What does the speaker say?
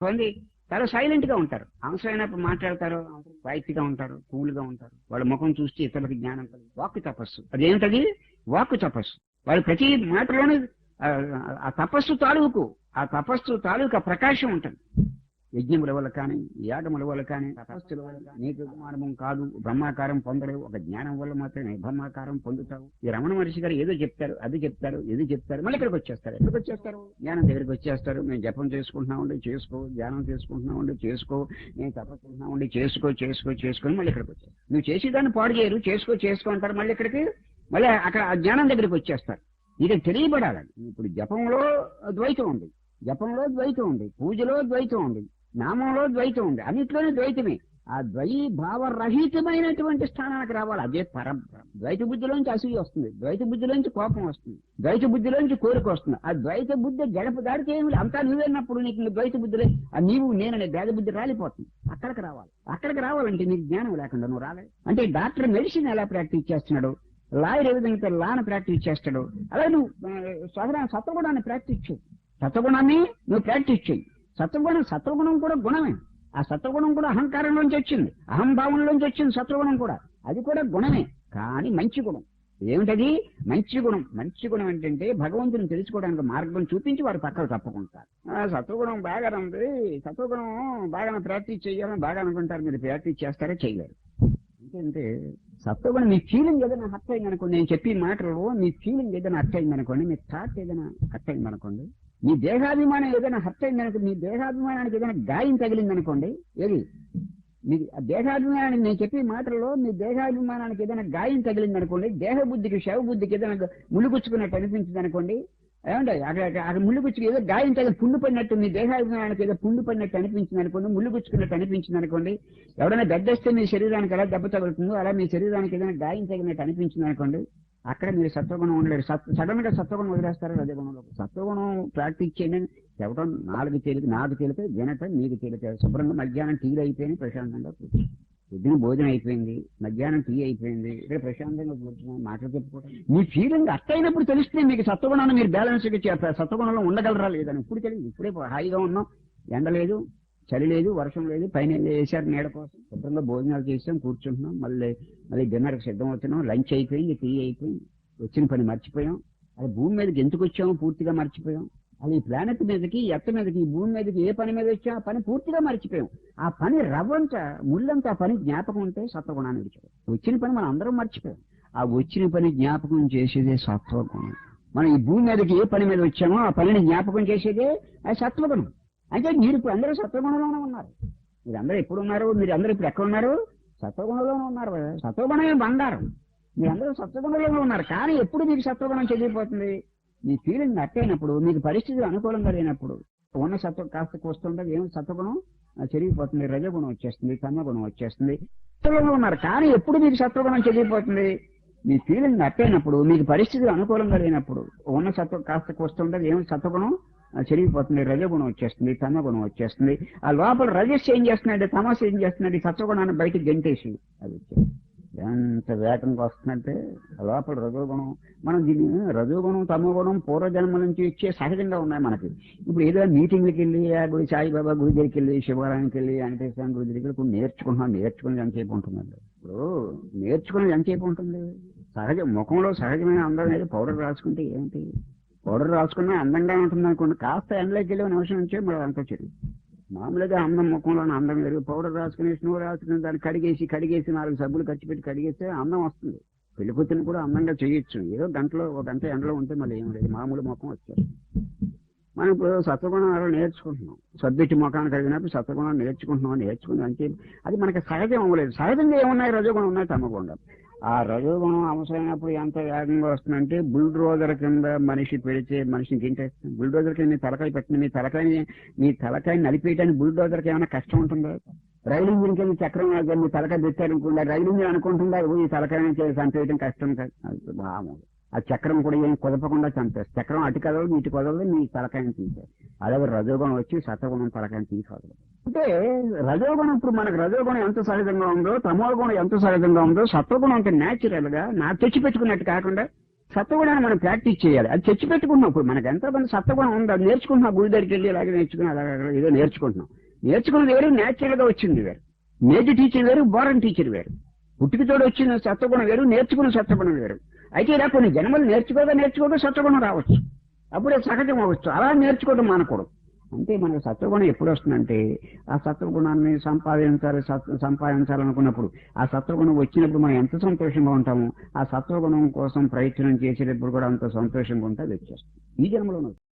కొంతమంది చాలా సైలెంట్గా ఉంటారు. అవసరమైనప్పుడు మాట్లాడతారు వైట్గా ఉంటారు కూల్గా ఉంటారు. వాళ్ళ ముఖం చూస్తే ఇతరులకు జ్ఞానం కలిగి వాక్కు తపస్సు. అదేమిటది వాక్కు తపస్సు. వాళ్ళు ప్రతి మాటలోనే ఆ, ఆ తపస్సు తాలూకు ఆ తపస్సు తాలూకు ఆ ప్రకాశం ఉంటుంది. యజ్ఞముల వల్ల కానీ యాగముల వల్ల కానీ తపస్సుల వల్ల నీకు మానవం కాదు బ్రహ్మాకారం పొందలేవు. ఒక జ్ఞానం వల్ల మాత్రమే బ్రహ్మాకారం పొందుతావు. ఈ రమణ మహర్షి గారు ఏదో చెప్తారు అది చెప్తారు ఇది చెప్తారు మళ్ళీ ఇక్కడికి వచ్చేస్తారు. ఎక్కడికి వచ్చేస్తారు? జ్ఞానం దగ్గరికి వచ్చేస్తారు. మేము జపం చేసుకుంటున్నామండి చేసుకో ధ్యానం చేసుకుంటున్నామండి చేసుకో నేను తపస్సుకుంటున్నామండి చేసుకో చేసుకో చేసుకొని మళ్ళీ ఇక్కడికి వచ్చేస్తారు. నువ్వు చేసేదాన్ని పాడు చేయరు చేసుకో చేసుకో అంటారు మళ్ళీ ఇక్కడికి మళ్ళీ అక్కడ ఆ జ్ఞానం దగ్గరికి వచ్చేస్తారు. ఇది తెలియబడాలని ఇప్పుడు జపంలో ద్వైతం ఉంది జపంలో ద్వైతం ఉంది పూజలో ద్వైతం ఉంది. నామంలో ద్వైతం ఉంది. అన్నిట్లోనే ద్వైతమే. ఆ ద్వై భావరహితమైనటువంటి స్థానానికి రావాలి. అదే పరం. ద్వైత బుద్ధిలోంచి అసూయ వస్తుంది. ద్వైత బుద్ధిలోంచి కోపం వస్తుంది. ద్వైత బుద్ధిలోంచి కోరిక వస్తుంది. ఆ ద్వైత బుద్ధి గడప దాడితే ఏమి అంతా నువ్వేనప్పుడు నీకు ద్వైత బుద్ధిలే ఆ నీవు నేననే భేద బుద్ధి రాలిపోతుంది. అక్కడికి రావాలి. అక్కడికి రావాలంటే నీకు జ్ఞానం లేకుండా నువ్వు రాలేదు అంటే డాక్టర్ మెడిసిన్ ఎలా ప్రాక్టీస్ చేస్తున్నాడు? లాయర్ ఏ విధంగా లాను ప్రాక్టీస్ చేస్తాడు. అలాగే నువ్వు ఆ, సత్వగుణాన్ని ప్రాక్టీస్ చేయి. సత్వగుణాన్ని నువ్వు ప్రాక్టీస్ చేయి. సత్వగుణం సత్వగుణం కూడా గుణమే. ఆ సత్వగుణం కూడా అహంకారంలోంచి వచ్చింది. అహంభావంలోంచి వచ్చింది సత్వగుణం కూడా. అది కూడా గుణమే. కానీ మంచి గుణం. ఏమిటది? మంచి గుణం. మంచి గుణం ఏంటంటే భగవంతుని తెలుసుకోవడానికి మార్గం చూపించి వారు పక్కకు తప్పుకుంటారు ఆ, సత్వగుణం బాగా ఉంది. సత్వగుణం బాగా ప్రాక్టీస్ చేయాలని బాగా అనుకుంటారు. మీరు ప్రాక్టీస్ చేస్తారా? చేయలేరు. ఎందుకంటే సత్వగుణం మీ ఫీలింగ్ ఏదైనా హర్ట్ అయింది అనుకోండి నేను చెప్పి మాటలు మీ ఫీలింగ్ ఏదైనా హర్ట్ అయింది అనుకోండి మీ థాట్ ఏదైనా హర్ట్ అయింది అనుకోండి మీ దేహాభిమానం ఏదైనా హర్ట్ అయిందనుకో మీ దేహాభిమానానికి ఏదైనా గాయం తగిలిందనుకోండి ఏది? మీ ఆ దేహాభిమానానికి నేను చెప్పే మాటల్లో మీ దేహాభిమానానికి ఏదైనా గాయం తగిలిందనుకోండి దేహ బుద్ధికి శవ బుద్ధికి ఏదైనా ములుగుచ్చుకున్నట్టు అనిపించింది అనుకోండి ఏమంటే అక్కడ అక్కడ ముళ్ళుగుచ్చుకు ఏదో గాయం తగిలి పుండు పడినట్టు మీ దేహాభిమానానికి ఏదో పుండు పడినట్టు అనిపించింది అనుకోండి ముళ్ళుగుచ్చుకున్నట్టు అనిపించింది అనుకోండి ఎవరైనా బెడ్డేస్తే మీ శరీరానికి ఎలా దెబ్బ తగులుతుందో అలా మీ శరీరానికి ఏదైనా గాయం తగిలినట్టు అనిపించింది అనుకోండి అక్కడ మీరు సత్వగుణం ఉండలేరు. సడన్గా సత్వగుణం వదిలేస్తారు? రజగుణంలో సత్వగుణం ప్రాక్టీస్ చేయండి. చెప్పడం నాలుగు తేలిక నాకు తేలిక వినటం మీకు తేలిక శుభ్రంగా మధ్యాహ్నం టీలు అయిపోయింది ప్రశాంతంగా కూర్చో పొద్దున భోజనం అయిపోయింది మధ్యాహ్నం టీ అయిపోయింది. ఇక్కడ ప్రశాంతంగా కూర్చున్నాం మాటలు చెప్పుకోవడం మీ ఫీలింగ్ అట్టయినప్పుడు తెలిస్తే మీకు సత్వగుణాన్ని మీరు బ్యాలెన్స్ సత్వగుణంలో ఉండగలరా లేదని ఇప్పుడు తెలియదు. ఇప్పుడే హాయిగా ఉన్నాం. ఎండ లేదు. చలి లేదు వర్షం లేదు పైన వేసారు నీడ కోసం శుభ్రంగా భోజనాలు చేసాం కూర్చుంటున్నాం. మళ్ళీ మళ్ళీ డిన్నర్కి సిద్ధం అవుతున్నాం. లంచ్ అయిపోయింది టీ అయిపోయింది. వచ్చిన పని మర్చిపోయాం. అది భూమి మీదకి ఎందుకు వచ్చామో? పూర్తిగా మర్చిపోయాం. అది ఈ ప్లానెట్ మీదకి ఎత్త మీదకి ఈ భూమి మీదకి ఏ పని మీద వచ్చా ఆ పని పూర్తిగా మర్చిపోయాం. ఆ పని రవ్వంత ముళ్ళంత ఆ పని జ్ఞాపకం ఉంటే సత్వగుణాన్ని విడిచాడు వచ్చిన పని మనం అందరం మర్చిపోయాం. ఆ వచ్చిన పని జ్ఞాపకం చేసేదే సత్వగుణం. మనం ఈ భూమి మీదకి ఏ పని మీద వచ్చామో ఆ పనిని జ్ఞాపకం చేసేదే అది సత్వగుణం. అంటే మీరు ఇప్పుడు అందరూ సత్వగుణంలోనే ఉన్నారు. మీరు అందరూ ఎప్పుడు ఉన్నారు మీరు అందరూ ఇప్పుడు ఎక్కడ ఉన్నారు సత్వగుణంలోనే ఉన్నారు. సత్వగుణమే బంగారం మీరు అందరూ సత్వగుణంలోనే ఉన్నారు. కానీ ఎప్పుడు మీకు సత్వగుణం చెదిరిపోతుంది? మీ ఫీలింగ్ నట్టయినప్పుడు మీకు పరిస్థితులు అనుకూలంగా లేనప్పుడు ఉన్న సత్వ కాస్త వస్తుండదు ఏమి సత్వగుణం? చెరిగిపోతుంది రజగుణం వచ్చేస్తుంది తమగుణం వచ్చేస్తుంది. సత్వగుణంలో ఉన్నారు. కానీ ఎప్పుడు మీకు సత్వగుణం చెదిరిపోతుంది? మీ ఫీలింగ్ అట్టయినప్పుడు మీకు పరిస్థితులు అనుకూలంగా లేనప్పుడు ఉన్న సత్వ కాస్త వస్తుండదు ఏమి సత్వగుణం? చెరిగిపోతుంది రజగుణం వచ్చేస్తుంది తమగుణం వచ్చేస్తుంది. ఆ లోపల రజస్ ఏం చేస్తున్నాడు తమస్సు ఏం చేస్తున్నాడు సత్వగుణాన్ని బయటికి గెంటేసి అది ఎంత వేగంగా వస్తుందంటే లోపల రజోగుణం మనం దీన్ని రజోగుణం తమోగుణం పూర్వజన్మ నుంచి ఇచ్చే సహజంగా ఉన్నాయి మనకి. ఇప్పుడు ఏదో మీటింగ్లకి వెళ్ళి ఆ గుడి సాయిబాబా గుడి దగ్గరికి వెళ్ళి శివాలయానికి వెళ్ళి వెంకటేశ్వర గుడి దగ్గరికి ఇప్పుడు నేర్చుకుంటున్నాం నేర్చుకుని ఎంతసేపు ఉంటుందండి. ఇప్పుడు నేర్చుకుని ఎంతసేపు ఉంటుంది? సహజ ముఖంలో సహజమైన అందం అనేది పౌడర్ రాసుకుంటే ఏంటి? పౌడర్ రాసుకున్నా అందంగా ఉంటుంది అనుకోండి. కాస్త ఎండలోకి వెళ్ళి నిమిషం నుంచే మరి అంతా చెల్లి మామూలుగా అందం ముఖంలోనే అందం లేదు పౌడర్ రాసుకుని స్నో రాసుకుని దాన్ని కడిగేసి కడిగేసి నాలుగు సబ్బులు ఖర్చు పెట్టి కడిగేస్తే అందం వస్తుంది. పెళ్ళి కూడా అందంగా చేయొచ్చు. ఏదో గంటలో ఒక గంట ఎండలో ఉంటే మళ్ళీ ఏం లేదు. మామూలు ముఖం వచ్చారు మనం ఇప్పుడు సత్వగుణం అలా నేర్చుకుంటున్నాం. సద్దుటి ముఖాన్ని కలిగినప్పుడు సత్వగుణం నేర్చుకుంటున్నాం నేర్చుకుని అంటే అది మనకి సహజం అవ్వలేదు. సహజంగా ఏమున్నాయి? రజోగుణం ఉన్నాయి తమగుండం ఆ రజోగుణం అవసరమైనప్పుడు ఎంత వేగంగా వస్తుందంటే బుల్డ్రోజర్ కింద మనిషి పెడితే మనిషికి ఏం చేస్తుంది బుల్డోజర్ కింద నీ తలకాయ పెట్టిన నీ తలకాయని నీ తలకాయని నలిపేయడానికి బుల్డోజర్కి ఏమైనా కష్టం ఉంటుందా? రైలు ఇంజిన్ కింద చక్రం దగ్గర నీ తలకాయ పెట్టారనుకుంటా రైలు ఇంజిన్ అనుకుంటుందా? ఈ తలకాయని చంపేయడం కష్టం కాదు. అది ఆ చక్రం కూడా ఏం కుదపకుండా చంపేస్తారు. చక్రం అటు కదలదు ఇటు కదలదు నీ తలకాయని తీసారు అలాగే రజోగుణం వచ్చి సతగుణం తలకాయని తీసుకోదు. అంటే రజోగుణం ఇప్పుడు మనకు రజోగుణం ఎంత సహజంగా ఉందో తమోగుణం ఎంత సహజంగా ఉందో సత్వగుణం అంత న్యాచురల్గా నా తెచ్చి పెట్టుకున్నట్టు కాకుండా సత్వగుణాన్ని మనం ప్రాక్టీస్ చేయాలి. అది తెచ్చి పెట్టుకున్నప్పుడు ఇప్పుడు మనకి ఎంత మంది సత్వగుణం ఉంది అది నేర్చుకుంటున్నాం గుడి దగ్గరికి వెళ్ళి అలాగే నేర్చుకుని అలాగే ఏదో నేర్చుకుంటున్నాం. నేర్చుకున్నది వేరు న్యాచురల్గా వచ్చింది వేరు. మేజర్ టీచర్ వేరు బోరన్ టీచర్ వేరు. పుట్టుకతోడు వచ్చిన సత్వగుణం వేరు నేర్చుకున్న సత్వగుణం వేరు. అయితే ఇలా కొన్ని జన్మలు నేర్చుకోగా నేర్చుకోగా సత్వగుణం రావచ్చు. అప్పుడే సహజం అవ్వచ్చు అలా నేర్చుకోవడం మానకూడదు. అంటే మనకు సత్వగుణం ఎప్పుడు వస్తుందంటే ఆ సత్వగుణాన్ని సంపాదించాలి సత్- సంపాదించాలనుకున్నప్పుడు ఆ సత్వగుణం వచ్చినప్పుడు మనం ఎంత సంతోషంగా ఉంటామో ఆ సత్వగుణం కోసం ప్రయత్నం చేసేటప్పుడు కూడా అంత సంతోషంగా ఉంటే అది వచ్చేస్తుంది. ఈ జన్మలో